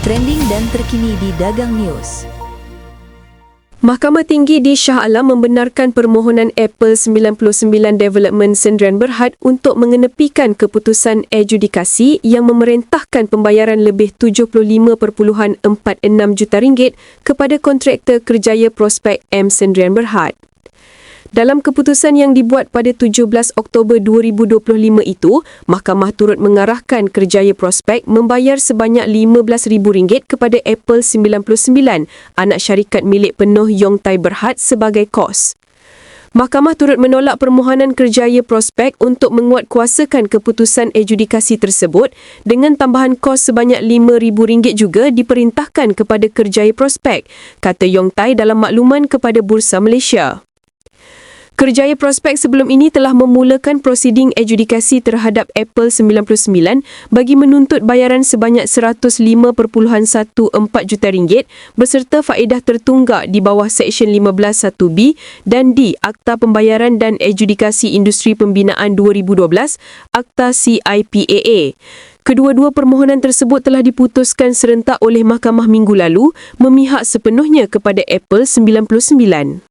trending dan terkini di Dagang News. Mahkamah Tinggi di Shah Alam membenarkan permohonan Apple 99 Development Sendirian Berhad untuk mengenepikan keputusan adjudikasi yang memerintahkan pembayaran lebih 75.46 juta ringgit kepada kontraktor kerjaya prospek M Sendirian Berhad. Dalam keputusan yang dibuat pada 17 Oktober 2025 itu, Mahkamah turut mengarahkan kerjaya prospek membayar sebanyak RM15,000 kepada Apple 99, anak syarikat milik penuh Yong Tai Berhad sebagai kos. Mahkamah turut menolak permohonan kerjaya prospek untuk menguatkuasakan keputusan adjudikasi tersebut dengan tambahan kos sebanyak RM5,000 juga diperintahkan kepada kerjaya prospek, kata Yong Tai dalam makluman kepada Bursa Malaysia. Kerjaya prospek sebelum ini telah memulakan prosiding adjudikasi terhadap Apple 99 bagi menuntut bayaran sebanyak 105.14 juta ringgit beserta faedah tertunggak di bawah Seksyen 15.1b dan D Akta Pembayaran dan Adjudikasi Industri Pembinaan 2012 Akta CIPAA. Kedua-dua permohonan tersebut telah diputuskan serentak oleh Mahkamah minggu lalu memihak sepenuhnya kepada Apple 99.